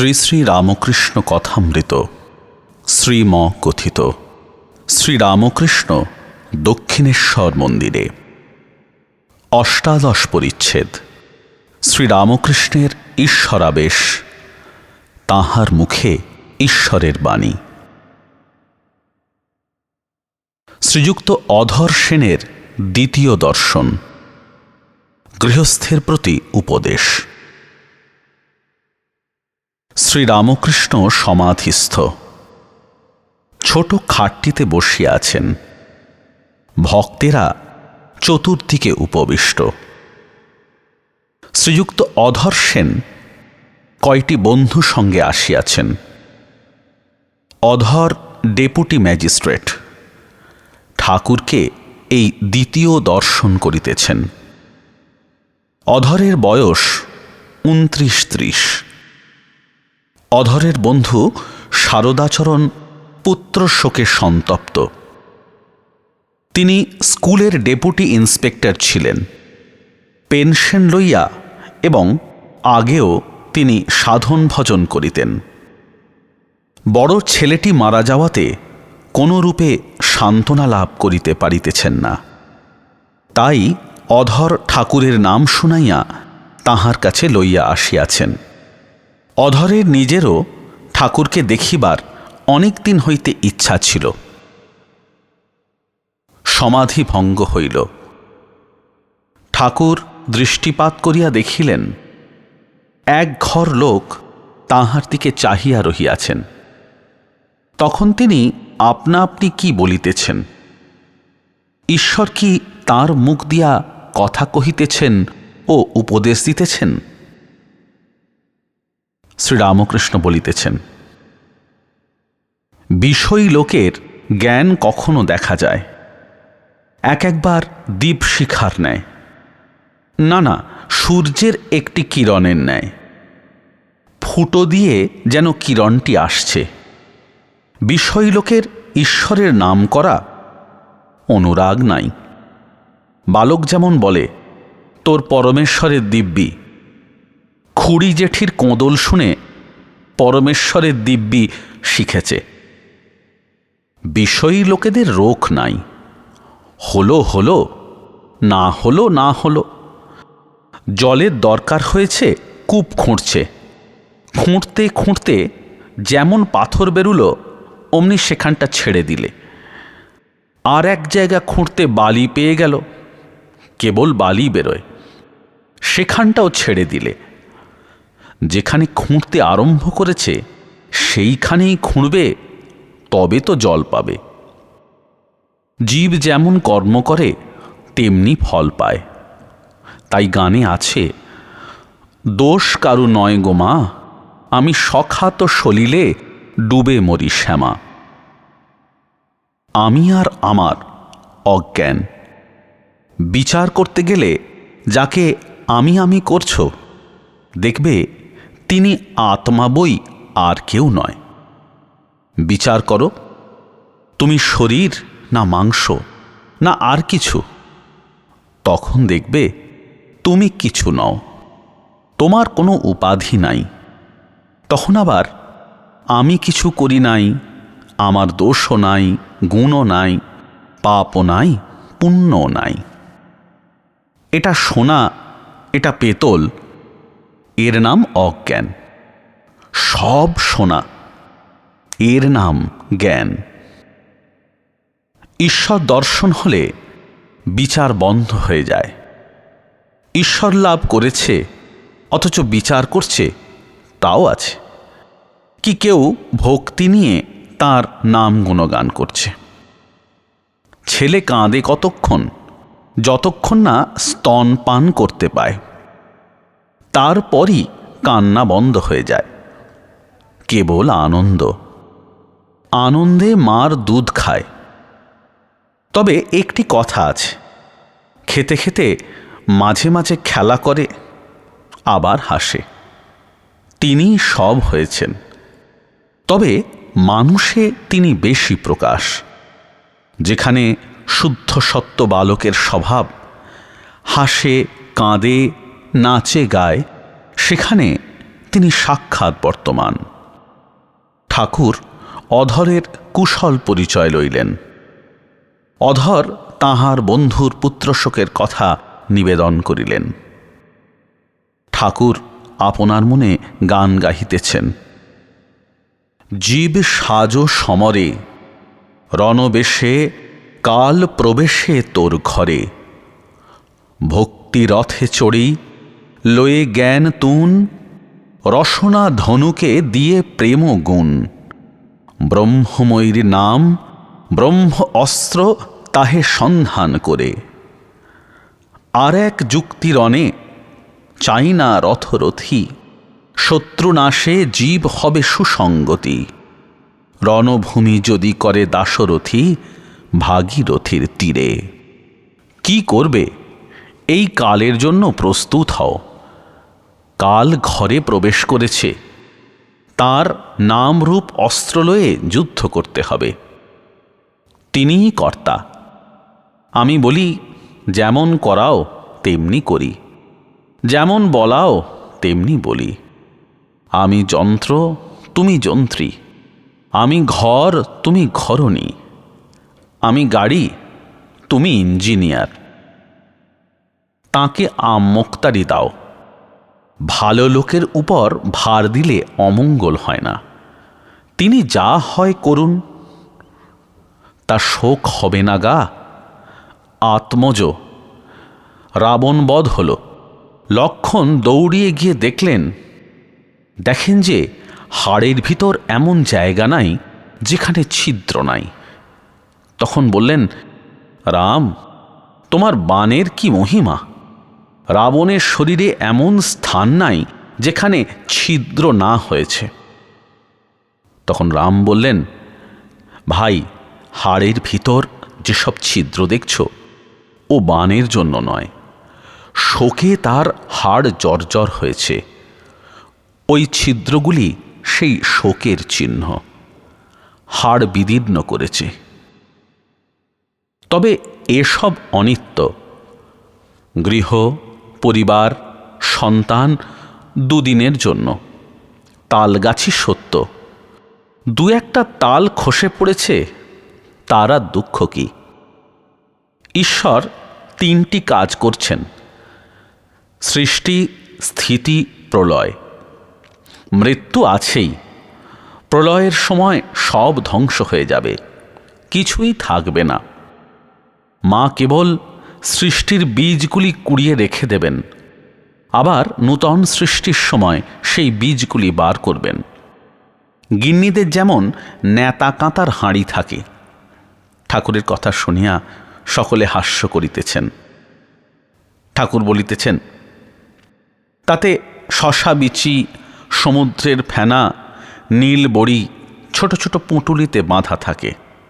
শ্রী শ্রী রামকৃষ্ণ কথামৃত, শ্রীম কথিত শ্রীরামকৃষ্ণ দক্ষিণেশ্বর মন্দিরে। অষ্টাদশ পরিচ্ছেদ শ্রীরামকৃষ্ণের ঈশ্বরাবেশ, তাহার মুখে ঈশ্বরের বাণী। শ্রীযুক্ত অধর সেনের দ্বিতীয় দর্শন, গৃহস্থের প্রতি উপদেশ। শ্রীরামকৃষ্ণ সমাধিস্থ। ছোট খাটটিতে বসিয়া আছেন। ভক্তেরা চতুর্দিকে উপবিষ্ট। শ্রীযুক্ত অধর সেন কয়টি বন্ধু সঙ্গে আসিয়াছেন। অধর ডেপুটি ম্যাজিস্ট্রেট, ঠাকুরকে এই দ্বিতীয় দর্শন করিতেছেন। অধরের বয়স উনত্রিশ ত্রিশ। অধরের বন্ধু শারদাচরণ পুত্র শোকে সন্তপ্ত। তিনি স্কুলের ডেপুটি ইন্সপেক্টর ছিলেন। পেনশন লইয়া এবং আগেও তিনি সাধন ভজন করিতেন। বড় ছেলেটি মারা যাওয়াতে কোনো রূপে সান্ত্বনা লাভ করিতে পারিতেছেন না। তাই অধর ঠাকুরের নাম শুনাইয়া তাহার কাছে লইয়া আসিয়াছেন। অধরের নিজেরও ঠাকুরকে দেখিবার অনেক দিন হইতে ইচ্ছা ছিল। সমাধি ভঙ্গ হইল। ঠাকুর দৃষ্টিপাত করিয়া দেখিলেন, এক ঘর লোক তাহার দিকে চাহিয়া রহিয়াছেন। তখন তিনি আপনা আপনি কি বলিতেছেন? ঈশ্বর কি তার মুখ দিয়া কথা কহিতেছেন ও উপদেশ দিতেছেন? শ্রীরামকৃষ্ণ বলিতেছেন, বিষয়ী লোকের জ্ঞান কখনো দেখা যায়। এক একবার দ্বীপ শিখার ন্যায়। না না, সূর্যের একটি কিরণের ন্যায়। ফুটো দিয়ে যেন কিরণটি আসছে। বিষয়ী লোকের ঈশ্বরের নাম করা অনুরাগ নাই। বালক যেমন বলে, তোর পরমেশ্বরের দিব্যি। খুড়ি জেঠির কোঁদল শুনে পরমেশ্বরের দিব্যি শিখেছে। বিষয়ী লোকেদের রোখ নাই। হলো হলো, না হলো না হলো। জলের দরকার হয়েছে, কূপ খুঁড়ছে। খুঁড়তে খুঁড়তে যেমন পাথর বেরুলো, অমনি সেখানটা ছেড়ে দিলে। আর এক জায়গা খুঁড়তে বালি পেয়ে গেল। কেবল বালি বেরোয়। সেখানটাও ছেড়ে দিলে। যেখানে খুঁড়তে আরম্ভ করেছে, সেইখানেই খুঁড়বে, তবে তো জল পাবে। জীব যেমন কর্ম করে, তেমনি ফল পায়। তাই গানে আছে, দোষ কারু নয় গো মা, আমি সখাত সলিলে ডুবে মরি শ্যামা। আমি আর আমার অজ্ঞান। বিচার করতে গেলে যাকে আমি আমি করছ, দেখবে তিনি আত্মা বই আর কেউ নয়। বিচার করো, তুমি শরীর না মাংস না আর কিছু। তখন দেখবে তুমি কিছু নও, তোমার কোনো উপাধি নাই। তখন আবার, আমি কিছু করি নাই, আমার দোষও নাই, গুণও নাই, পাপও নাই, পুণ্যও নাই। এটা সোনা, এটা পেতল এর নাম অজ্ঞান। সব সোনা এর নাম জ্ঞান। ঈশ্বর দর্শন হলে বিচার বন্ধ হয়ে যায়। ঈশ্বর লাভ করেছে, অথচ বিচার করছে, তাও আছে। কি কেউ ভক্তি নিয়ে তার নাম গুণগান করছে। ছেলে কাঁদে কতক্ষণ, যতক্ষণ না স্তন পান করতে পায়। তারপরই কান্না বন্ধ হয়ে যায়। কেবল আনন্দ। আনন্দে মার দুধ খায়। তবে একটি কথা আছে। খেতে খেতে মাঝে মাঝে খেলা করে, আবার হাসে। তিনি সব হয়েছেন। তবে মানুষে তিনি বেশি প্রকাশ। যেখানে শুদ্ধ সত্য বালকের স্বভাব, হাসে, কাঁদে নাচে গায়, সেখানে তিনি সাক্ষাৎ বর্তমান। ঠাকুর অধরের কুশল পরিচয় লইলেন। অধর তাহার বন্ধুর পুত্রশোকের কথা নিবেদন করিলেন। ঠাকুর আপনার মনে গান গাহিতেছেন। জীব সাজ সমরে, রণবেশে, কাল প্রবেশে তোর ঘরে। ভক্তি রথে চড়ি লয়ে জ্ঞান তুন, রসনা ধনুকে দিয়ে প্রেম গুণ। ব্রহ্মময়ীর নাম, ব্রহ্ম অস্ত্র তাহে সন্ধান করে। আর এক যুক্তিরণে চাই না রথরথী, শত্রুনাশে জীব হবে সুসঙ্গতি। রণভূমি যদি করে দাশরথী, ভাগীরথীর তীরে। কি করবে? এই কালের জন্য প্রস্তুত হও। কাল ঘরে প্রবেশ করেছে। তার নামরূপ অস্ত্র লয়ে যুদ্ধ করতে হবে। তিনিই কর্তা। আমি বলি, যেমন করাও, তেমনি করি। যেমন বলাও, তেমনি বলি। আমি যন্ত্র, তুমি যন্ত্রী। আমি ঘর, তুমি ঘরণী। আমি গাড়ি, তুমি ইঞ্জিনিয়ার। তাকে আমোক্তারি দাও। ভালো লোকের উপর ভার দিলে অমঙ্গল হয় না। তিনি যা হয় করুন, তা শোক হবে না গা। আত্মজ রাবণবধ হল। লক্ষণ দৌড়িয়ে গিয়ে দেখলেন, দেখেন যে হাড়ের ভিতর এমন জায়গা নাই যেখানে ছিদ্র নাই। তখন বললেন, রাম, তোমার বানের কি মহিমা? রাবণের শরীরে এমন স্থান নাই যেখানে ছিদ্র না হয়েছে। তখন রাম বললেন, ভাই, হাড়ের ভিতর যেসব ছিদ্র দেখছ, ও বানের জন্য নয়। শোকে তার হাড় জর্জর হয়েছে। ওই ছিদ্রগুলি সেই শোকের চিহ্ন। হাড় বিদীর্ণ করেছে। তবে এসব অনিত্য। গৃহ পরিবার, সন্তান দুদিনের জন্য। তালগাছি সত্য। দু একটা তাল খসে পড়েছে, তারা দুঃখ কি? ঈশ্বর তিনটি কাজ করছেন। সৃষ্টি, স্থিতি, প্রলয়। মৃত্যু আছেই। প্রলয়ের সময় সব ধ্বংস হয়ে যাবে। কিছুই থাকবে না। মা কেবল সৃষ্টির বীজগুলি কুড়িয়ে রেখে দেবেন। আবার নূতন সৃষ্টির সময় সেই বীজগুলি বার করবেন। গিন্নিদের যেমন নেতা কাঁতার হাঁড়ি থাকে। ঠাকুরের কথা শুনিয়া সকলে হাস্য করিতেছেন। ঠাকুর বলিতেছেন, তাতে শশা বিচি, সমুদ্রের ফেনা, নীল বড়ি, ছোট ছোট পুঁটুলিতে বাঁধা থাকে।